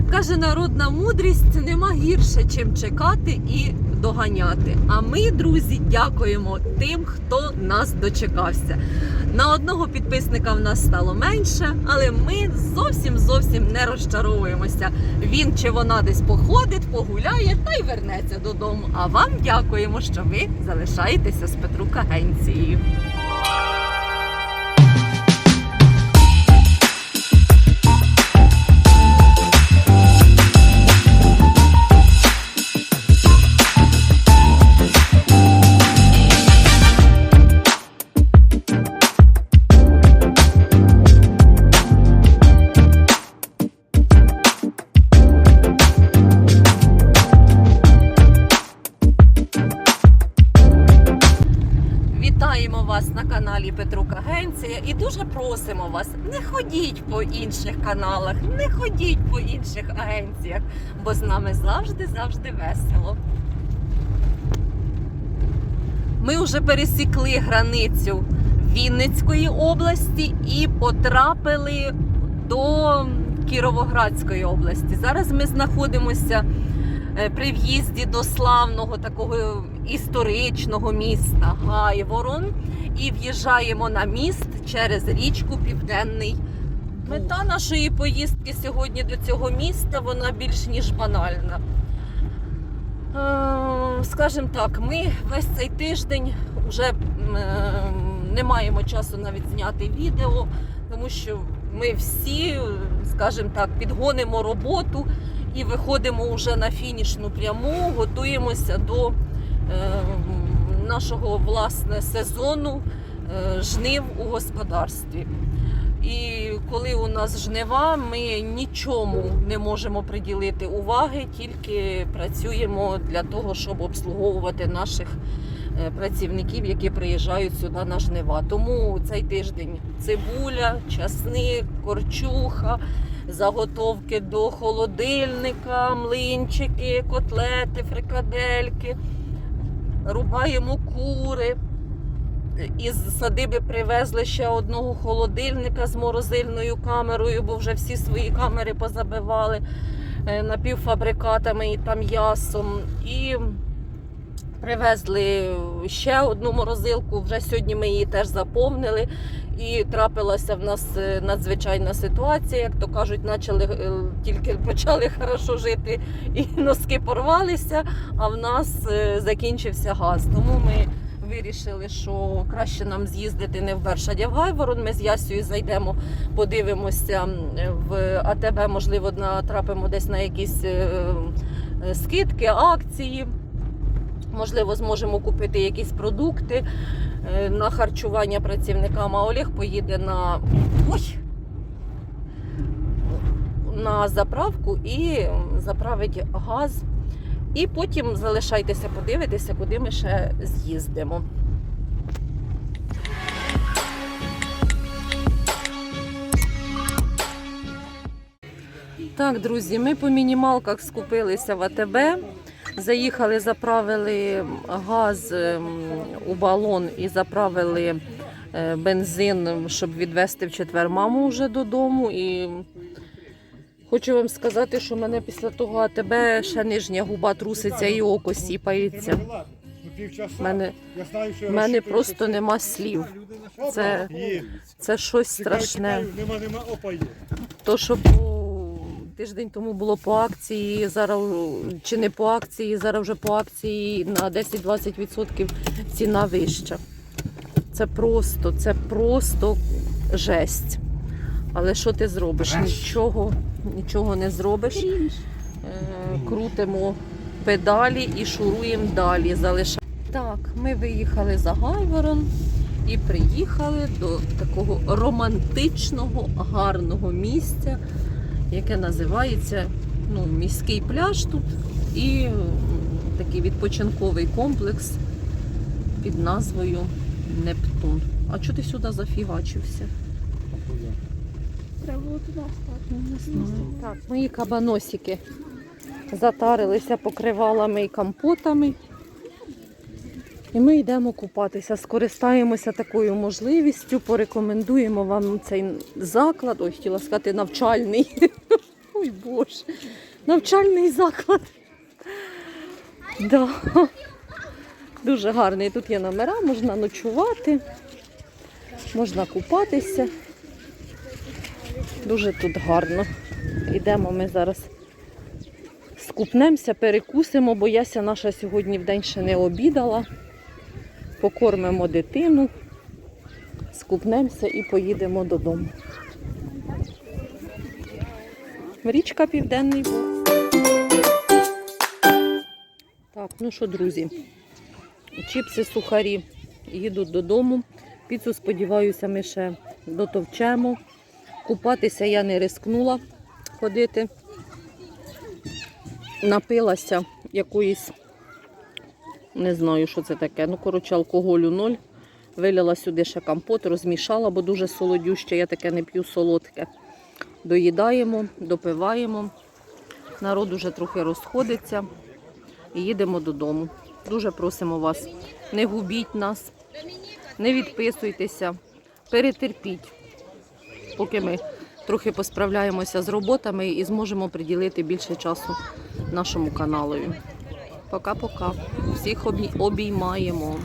Як каже народна мудрість, нема гірше, чим чекати і доганяти. А ми, друзі, дякуємо тим, хто нас дочекався. На одного підписника в нас стало менше, але ми зовсім зовсім не розчаровуємося. Він чи вона десь походить, погуляє та й вернеться додому. А вам дякуємо, що ви залишаєтеся з Петрук Агенцією. На каналі Петрук Агенція і дуже просимо вас, не ходіть по інших каналах, не ходіть по інших агенціях, бо з нами завжди завжди весело. Ми вже пересікли границю Вінницької області і потрапили до Кіровоградської області. Зараз ми знаходимося при в'їзді до славного такого історичного міста Гайворон і в'їжджаємо на міст через річку Південний. Мета нашої поїздки сьогодні до цього міста вона більш ніж банальна. Е, Скажімо так, ми весь цей тиждень вже е, не маємо часу навіть зняти відео, тому що ми всі, скажімо так, підгонимо роботу і виходимо вже на фінішну пряму, готуємося до е, нашого власне сезону е, жнив у господарстві. І коли у нас жнива, ми нічому не можемо приділити уваги, тільки працюємо для того, щоб обслуговувати наших е, працівників, які приїжджають сюди на жнива. Тому цей тиждень цибуля, часник, корчуха, заготовки до холодильника, млинчики, котлети, фрикадельки, рубаємо кури. Із садиби привезли ще одного холодильника з морозильною камерою, бо вже всі свої камери позабивали е, напівфабрикатами і та м'ясом. І привезли ще одну морозилку. Вже сьогодні ми її теж заповнили. І трапилася в нас е, надзвичайна ситуація. Як то кажуть, почали, е, тільки почали хорошо жити і носки порвалися, а в нас е, закінчився газ. Тому ми вирішили, що краще нам з'їздити не в Бершадя в Гайворон. Ми з Ясею зайдемо, подивимося в АТБ, можливо, натрапимо десь на якісь скидки, акції. Можливо, зможемо купити якісь продукти на харчування працівникам. А Олег поїде на ой, на заправку і заправить газ. І потім залишайтеся, подивитися, куди ми ще з'їздимо. Так, друзі, ми по мінімалках скупилися в АТБ. Заїхали, заправили газ ем, у балон і заправили е, бензин, щоб відвезти в четвер маму вже додому. І хочу вам сказати, що мене після того АТБ ще нижня губа труситься і око сіпається. У мене, мене просто нема слів. Це, це щось страшне. То, що по тиждень тому було по акції, зараз чи не по акції, зараз вже по акції на 10-20% ціна вища. Це просто, це просто жесть. Але що ти зробиш? Нічого, нічого не зробиш. Е, крутимо педалі і шуруємо далі. Залишаємо. Так, ми виїхали за Гайворон і приїхали до такого романтичного, гарного місця, яке називається ну, міський пляж тут і такий відпочинковий комплекс під назвою Нептун. А чого ти сюди зафігачився? Треба було туди стати. Не знаю. Так, мої кабаносики затарилися покривалами і компотами. І ми йдемо купатися, скористаємося такою можливістю, порекомендуємо вам цей заклад, ой, хотіла сказати, навчальний. Боже. Навчальний заклад. Да. Дуже гарний. Тут є номера, можна ночувати, можна купатися. Дуже тут гарно. Йдемо ми зараз скупнемося, перекусимо, бо яся наша сьогодні в день ще не обідала. Покормимо дитину, скупнемося і поїдемо додому. Річка Південний Буг. Так, ну що, друзі, чіпси, сухарі їдуть додому. Піцу, сподіваюся, ми ще дотовчемо. Купатися я не рискнула ходити. Напилася якоїсь, не знаю, що це таке. Ну, коротше, алкоголю ноль. Вилила сюди ще компот, розмішала, бо дуже солодюще, я таке не п'ю солодке. Доїдаємо, допиваємо. Народ уже трохи розходиться і їдемо додому. Дуже просимо вас, не губіть нас, не відписуйтеся, перетерпіть, поки ми трохи посправляємося з роботами і зможемо приділити більше часу нашому каналу. Пока-пока. Всіх обій- обіймаємо.